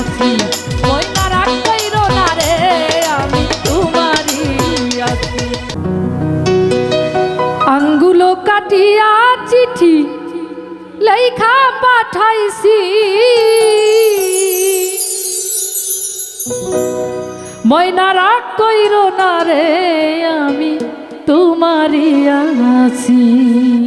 আছি। কইর না আমি তোমারই আছি। চিঠি লেখা পাঠাইছি। ময়না কইর না আমি তোমারই আছি।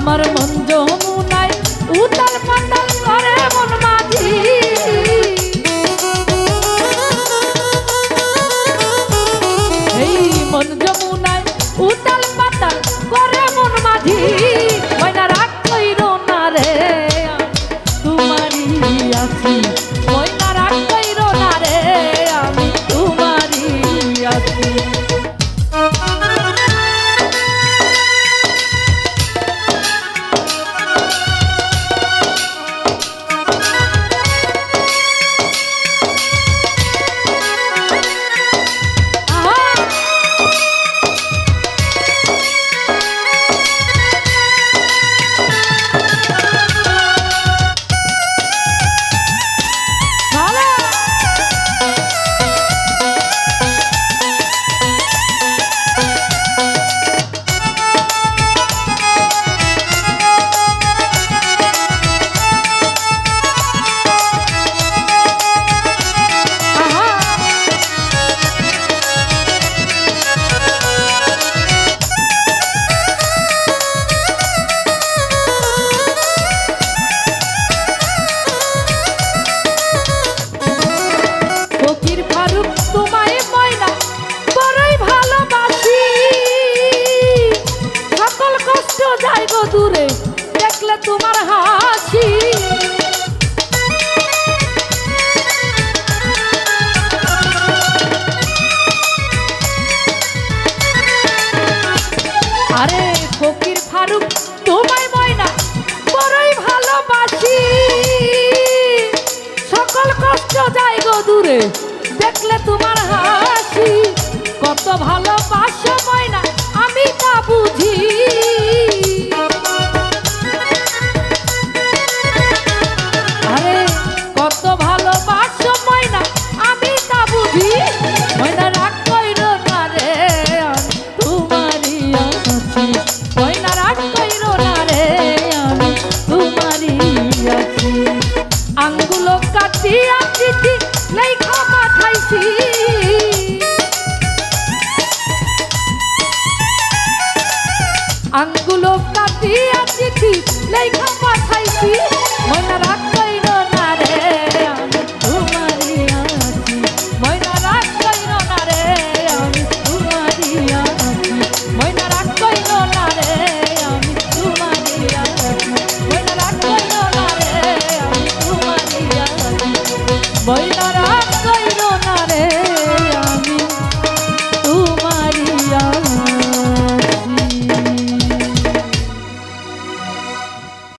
আমার মন দূরে দেখলে তোমার হাসি। আরে ফকির ফারুক, তোমায় ময়না, বড়ই ভালোবাসি। সকল কষ্ট যায় গো দূরে, দেখলে তোমার হাসি। কত ভালোবাসো পাইছি। আঙ্গুলো কাটিয়া চিঠি লেখা